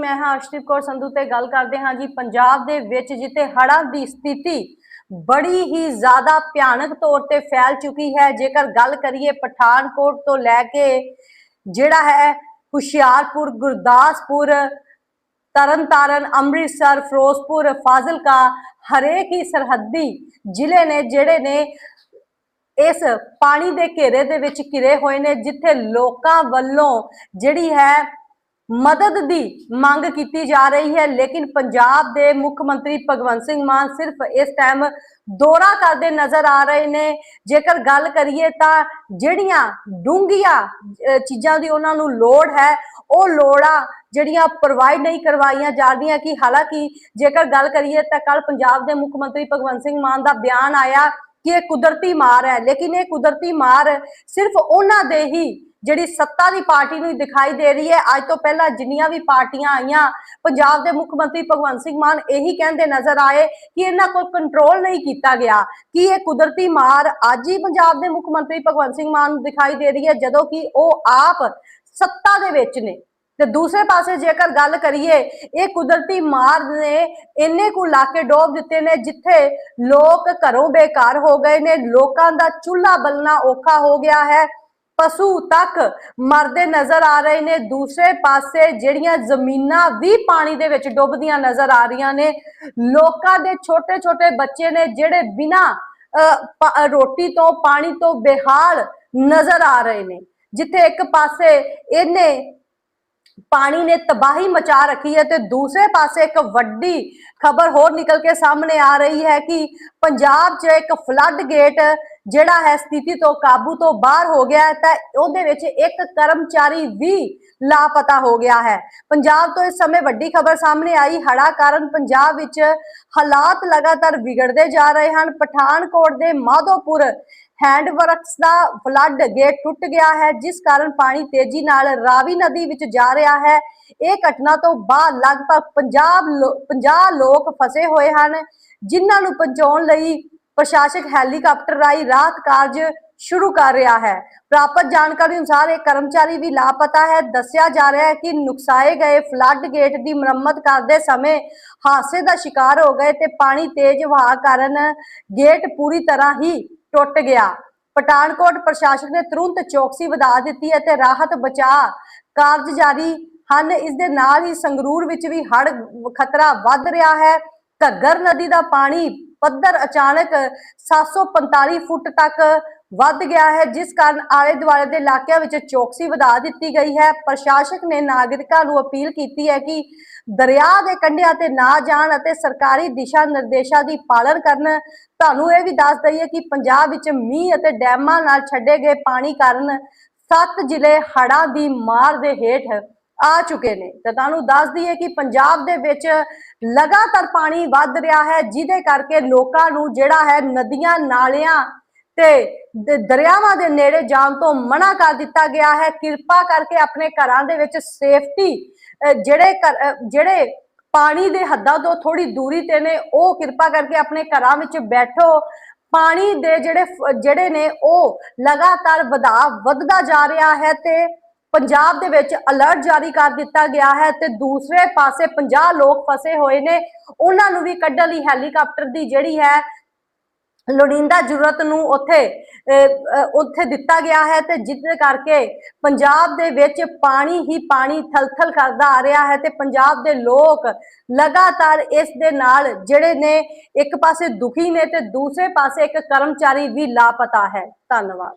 ਮੈਂ ਹਾਂ ਅਰਸ਼ਦੀਪ ਕੌਰ ਸੰਧੂ ਤੇ ਗੱਲ ਕਰਦੇ ਹਾਂ ਜੀ ਪੰਜਾਬ ਦੇ ਵਿੱਚ ਜਿੱਥੇ ਹੜ੍ਹਾਂ ਦੀ ਸਥਿਤੀ ਬੜੀ ਹੀ ਜ਼ਿਆਦਾ ਭਿਆਨਕ ਤੌਰ ਤੇ ਫੈਲ ਚੁੱਕੀ ਹੈ। ਜੇਕਰ ਗੱਲ ਕਰੀਏ ਪਠਾਨਕੋਟ ਤੋਂ ਲੈ ਕੇ ਜਿਹੜਾ ਹੈ ਹੁਸ਼ਿਆਰਪੁਰ, ਗੁਰਦਾਸਪੁਰ, ਤਰਨਤਾਰਨ, ਅੰਮ੍ਰਿਤਸਰ, ਫਿਰੋਜ਼ਪੁਰ, ਫਾਜ਼ਿਲਕਾ ਹਰੇਕ ਹੀ ਸਰਹੱਦੀ ਜ਼ਿਲ੍ਹੇ ਨੇ ਜਿਹੜੇ ਨੇ ਇਸ ਪਾਣੀ ਦੇ ਘੇਰੇ ਦੇ ਵਿੱਚ ਘਿਰੇ ਹੋਏ ਨੇ, ਜਿੱਥੇ ਲੋਕਾਂ ਵੱਲੋਂ ਜਿਹੜੀ ਹੈ ਮਦਦ ਦੀ ਮੰਗ ਕੀਤੀ ਜਾ ਰਹੀ ਹੈ, ਲੇਕਿਨ ਪੰਜਾਬ ਦੇ ਮੁੱਖ ਮੰਤਰੀ ਭਗਵੰਤ ਸਿੰਘ ਮਾਨ ਸਿਰਫ ਇਸ ਟਾਈਮ ਦੌਰਾ ਕਰਦੇ ਨਜ਼ਰ ਆ ਰਹੇ ਨੇ। ਜੇਕਰ ਗੱਲ ਕਰੀਏ ਤਾਂ ਜਿਹੜੀਆਂ ਡੂੰਘੀਆਂ ਚੀਜ਼ਾਂ ਦੀ ਉਹਨਾਂ ਨੂੰ ਲੋੜ ਹੈ, ਉਹ ਲੋੜਾਂ ਜਿਹੜੀਆਂ ਪ੍ਰੋਵਾਈਡ ਨਹੀਂ ਕਰਵਾਈਆਂ ਜਾ ਰਹੀਆਂ ਕਿ ਹਾਲਾਂਕਿ ਜੇਕਰ ਗੱਲ ਕਰੀਏ ਤਾਂ ਕੱਲ ਪੰਜਾਬ ਦੇ ਮੁੱਖ ਮੰਤਰੀ ਭਗਵੰਤ ਸਿੰਘ ਮਾਨ ਦਾ ਬਿਆਨ ਆਇਆ ਕਿ ਇਹ ਕੁਦਰਤੀ ਮਾਰ ਹੈ। ਲੇਕਿਨ ਇਹ ਕੁਦਰਤੀ ਮਾਰ ਸਿਰਫ ਉਹਨਾਂ ਦੇ ਹੀ ਜਿਹੜੀ ਸੱਤਾ ਦੀ ਪਾਰਟੀ ਨੂੰ ਦਿਖਾਈ ਦੇ ਰਹੀ ਹੈ। ਅੱਜ ਤੋਂ ਪਹਿਲਾਂ ਜਿੰਨੀਆਂ ਵੀ ਪਾਰਟੀਆਂ ਆਈਆਂ, ਪੰਜਾਬ ਦੇ ਮੁੱਖ ਮੰਤਰੀ ਭਗਵੰਤ ਸਿੰਘ ਮਾਨ ਇਹੀ ਕਹਿੰਦੇ ਨਜ਼ਰ ਆਏ ਕਿ ਇਹਨਾਂ ਕੋਲ ਕੰਟਰੋਲ ਨਹੀਂ ਕੀਤਾ ਗਿਆ। ਕਿ ਇਹ ਕੁਦਰਤੀ ਮਾਰ ਅੱਜ ਹੀ ਪੰਜਾਬ ਦੇ ਮੁੱਖ ਮੰਤਰੀ ਭਗਵੰਤ ਸਿੰਘ ਮਾਨ ਨੂੰ ਦਿਖਾਈ ਦੇ ਰਹੀ ਹੈ, ਜਦੋਂ ਕਿ ਉਹ ਆਪ ਸੱਤਾ ਦੇ ਵਿੱਚ ਨੇ। ਤੇ ਦੂਸਰੇ ਪਾਸੇ ਜੇਕਰ ਗੱਲ ਕਰੀਏ ਇਹ ਕੁਦਰਤੀ ਮਾਰ ਨੇ ਇੰਨੇ ਕੁ ਇਲਾਕੇ ਡੋਬ ਦਿੱਤੇ ਨੇ ਜਿੱਥੇ ਲੋਕ ਘਰੋਂ ਬੇਕਾਰ ਹੋ ਗਏ ਨੇ ਲੋਕਾਂ ਦਾ ਚੁੱਲ੍ਹਾ ਬਲਣਾ ਔਖਾ ਹੋ ਗਿਆ ਹੈ। ਪਸ਼ੂ ਤੱਕ ਮਰਦੇ ਨਜ਼ਰ ਆ ਰਹੇ ਨੇ। ਦੂਸਰੇ ਪਾਸੇ ਜਿਹੜੀਆਂ ਜ਼ਮੀਨਾਂ ਵੀ ਪਾਣੀ ਦੇ ਵਿੱਚ ਡੁੱਬਦੀਆਂ ਨਜ਼ਰ ਆ ਰਹੀਆਂ ਨੇ ਲੋਕਾਂ ਦੇ ਛੋਟੇ ਛੋਟੇ ਬੱਚੇ ਨੇ ਜਿਹੜੇ ਬਿਨਾਂ ਅਹ, ਰੋਟੀ ਤੋਂ ਪਾਣੀ ਤੋਂ ਬੇਹਾਲ ਨਜ਼ਰ ਆ ਰਹੇ ਨੇ। ਜਿੱਥੇ ਇੱਕ ਪਾਸੇ ਇਹਨੇ ਪਾਣੀ ਨੇ ਤਬਾਹੀ ਮਚਾ ਰੱਖੀ ਹੈ ਤੇ ਦੂਸਰੇ ਪਾਸੇ ਇੱਕ ਵੱਡੀ ਖਬਰ ਹੋਰ ਨਿਕਲ ਕੇ ਸਾਹਮਣੇ ਆ ਰਹੀ ਹੈ ਕਿ ਪੰਜਾਬ 'ਚ ਇੱਕ ਫਲੱਡ ਗੇਟ ਜਿਹੜਾ ਹੈ ਸਥਿਤੀ ਤੋਂ ਕਾਬੂ ਤੋਂ ਬਾਹਰ ਹੋ ਗਿਆ ਤਾਂ ਉਹਦੇ ਵਿੱਚ ਇੱਕ ਕਰਮਚਾਰੀ ਵੀ ਲਾਪਤਾ ਹੋ ਗਿਆ ਹੈ। ਪੰਜਾਬ ਤੋਂ ਇਸ ਸਮੇਂ ਵੱਡੀ ਖਬਰ ਸਾਹਮਣੇ ਆਈ। ਹੜਾ ਕਾਰਨ ਪੰਜਾਬ ਵਿੱਚ ਹਾਲਾਤ ਲਗਾਤਾਰ ਵਿਗੜਦੇ ਜਾ ਰਹੇ ਹਨ। ਪਠਾਨਕੋਟ ਦੇ ਮਾਧੋਪੁਰ ਹੈਂਡ ਦਾ ਫਲੱਡ ਗੇਟ ਟੁੱਟ ਗਿਆ ਹੈ, ਜਿਸ ਕਾਰਨ ਪਾਣੀ ਤੇਜ਼ੀ ਨਾਲ ਰਾਵੀ ਨਦੀ ਵਿੱਚ ਜਾ ਰਿਹਾ ਹੈ। ਇਹ ਘਟਨਾ ਤੋਂ ਬਾਅਦ ਲਗਭਗ 50 ਲੋ- 50 ਲੋਕ ਫਸੇ ਹੋਏ ਹਨ, ਜਿਨ੍ਹਾਂ ਨੂੰ ਪਹੁੰਚਾਉਣ ਲਈ ਪ੍ਰਸ਼ਾਸਕ ਹੈਲੀਕਾਪਟਰ ਰਾਹੀਂ ਰਾਹਤ ਕਾਰਜ ਸ਼ੁਰੂ ਕਰ ਰਿਹਾ ਹੈ। ਪ੍ਰਾਪਤ ਜਾਣਕਾਰੀ ਅਨੁਸਾਰ ਇਹ ਕਰਮਚਾਰੀ ਵੀ ਲਾਪਤਾ ਹੈ। ਦੱਸਿਆ ਜਾ ਰਿਹਾ ਹੈ ਕਿ ਨੁਕਸਾਏ ਗਏ ਫਲੱਡ ਗੇਟ ਦੀ ਮੁਰੰਮਤ ਕਰਦੇ ਸਮੇਂ ਹਾਦਸੇ ਦਾ ਸ਼ਿਕਾਰ ਹੋ ਗਏ ਤੇ ਪਾਣੀ ਤੇਜ਼ ਵਹਾਅ ਕਾਰਨ ਗੇਟ ਪੂਰੀ ਤਰ੍ਹਾਂ ਹੀ ਟੁੱਟ ਗਿਆ। ਪਠਾਨਕੋਟ ਪ੍ਰਸ਼ਾਸਨ ਨੇ ਤੁਰੰਤ ਚੌਕਸੀ ਵਧਾ ਦਿੱਤੀ ਅਤੇ ਰਾਹਤ ਬਚਾਅ ਕਾਰਜ ਜਾਰੀ ਹਨ। ਇਸ ਦੇ ਨਾਲ ਹੀ ਸੰਗਰੂਰ ਵਿੱਚ ਵੀ ਹੜ੍ਹ ਖਤਰਾ ਵੱਧ ਰਿਹਾ ਹੈ। ਘੱਗਰ ਨਦੀ ਦਾ ਪਾਣੀ ਪੱਧਰ ਅਚਾਨਕ 745 ਫੁੱਟ ਤੱਕ ਵੱਧ ਗਿਆ ਹੈ, ਜਿਸ ਕਾਰਨ ਆਲੇ ਦੁਆਲੇ ਦੇ ਇਲਾਕਿਆਂ ਵਿੱਚ ਚੌਕਸੀ ਵਧਾ ਦਿੱਤੀ ਗਈ ਹੈ। ਪ੍ਰਸ਼ਾਸਕ ਨੇ ਨਾਗਰਿਕਾਂ ਨੂੰ ਅਪੀਲ ਕੀਤੀ ਹੈ ਕਿ ਦਰਿਆ ਦੇ ਕੰਢਿਆਂ ਤੇ ਨਾ ਜਾਣ ਅਤੇ ਸਰਕਾਰੀ ਦਿਸ਼ਾ ਨਿਰਦੇਸ਼ਾਂ ਦੀ ਪਾਲਣ ਕਰਨ। ਤੁਹਾਨੂੰ ਇਹ ਵੀ ਦੱਸ ਦਈਏ ਕਿ ਪੰਜਾਬ ਵਿੱਚ ਮੀਂਹ ਅਤੇ ਡੈਮਾਂ ਨਾਲ ਛੱਡੇ ਗਏ ਪਾਣੀ ਕਾਰਨ ਸੱਤ ਜ਼ਿਲ੍ਹੇ ਹੜ੍ਹਾਂ ਦੀ ਮਾਰ ਦੇ ਹੇਠ ਆ ਚੁੱਕੇ ਨੇ। ਤਾਂ ਤੁਹਾਨੂੰ ਦੱਸ ਦਈਏ ਕਿ ਪੰਜਾਬ ਦੇ ਵਿੱਚ ਲਗਾਤਾਰ ਪਾਣੀ ਵੱਧ ਰਿਹਾ ਹੈ, ਜਿਹਦੇ ਕਰਕੇ ਲੋਕਾਂ ਨੂੰ ਜਿਹੜਾ ਹੈ ਨਦੀਆਂ, ਨਾਲਿਆਂ ਤੇ ਦਰਿਆਵਾਂ ਦੇ ਨੇੜੇ ਜਾਣ ਤੋਂ ਮਨਾ ਕਰ ਦਿੱਤਾ ਗਿਆ ਹੈ। ਕਿਰਪਾ ਕਰਕੇ ਆਪਣੇ ਘਰਾਂ ਦੇ ਵਿੱਚ ਸੇਫਟੀ ਜਿਹੜੇ ਘਰ- ਜਿਹੜੇ ਪਾਣੀ ਦੇ ਹੱਦਾਂ ਤੋਂ ਥੋੜੀ ਦੂਰੀ ਤੇ ਨੇ, ਉਹ ਕਿਰਪਾ ਕਰਕੇ ਆਪਣੇ ਘਰਾਂ ਵਿੱਚ ਬੈਠੋ। ਪਾਣੀ ਦੇ ਜਿਹੜੇ ਜਿਹੜੇ ਨੇ, ਉਹ ਲਗਾਤਾਰ ਵਧਾ, ਵੱਧਦਾ ਜਾ ਰਿਹਾ ਹੈ ਤੇ ਪੰਜਾਬ ਦੇ ਵਿੱਚ ਅਲਰਟ ਜਾਰੀ ਕਰ ਦਿੱਤਾ ਗਿਆ ਹੈ ਤੇ ਦੂਸਰੇ ਪਾਸੇ 50 ਲੋਕ ਫਸੇ ਹੋਏ ਨੇ। ਉਹਨਾਂ ਨੂੰ ਵੀ ਕੱਢਣ ਲਈ ਹੈਲੀਕਾਪਟਰ ਦੀ ਜਿਹੜੀ ਹੈ ਲੋੜੀਂਦਾ ਜ਼ਰੂਰਤ ਨੂੰ ਉੱਥੇ ਅਹ, ਉੱਥੇ ਦਿੱਤਾ ਗਿਆ ਹੈ ਤੇ ਜਿਸ ਕਰਕੇ ਪੰਜਾਬ ਦੇ ਵਿੱਚ ਪਾਣੀ ਹੀ ਪਾਣੀ ਥਲਥਲ ਕਰਦਾ ਆ ਰਿਹਾ ਹੈ ਤੇ ਪੰਜਾਬ ਦੇ ਲੋਕ ਲਗਾਤਾਰ ਇਸ ਦੇ ਨਾਲ ਜਿਹੜੇ ਨੇ ਇੱਕ ਪਾਸੇ ਦੁਖੀ ਨੇ ਤੇ ਦੂਸਰੇ ਪਾਸੇ ਇੱਕ ਕਰਮਚਾਰੀ ਵੀ ਲਾਪਤਾ ਹੈ। ਧੰਨਵਾਦ।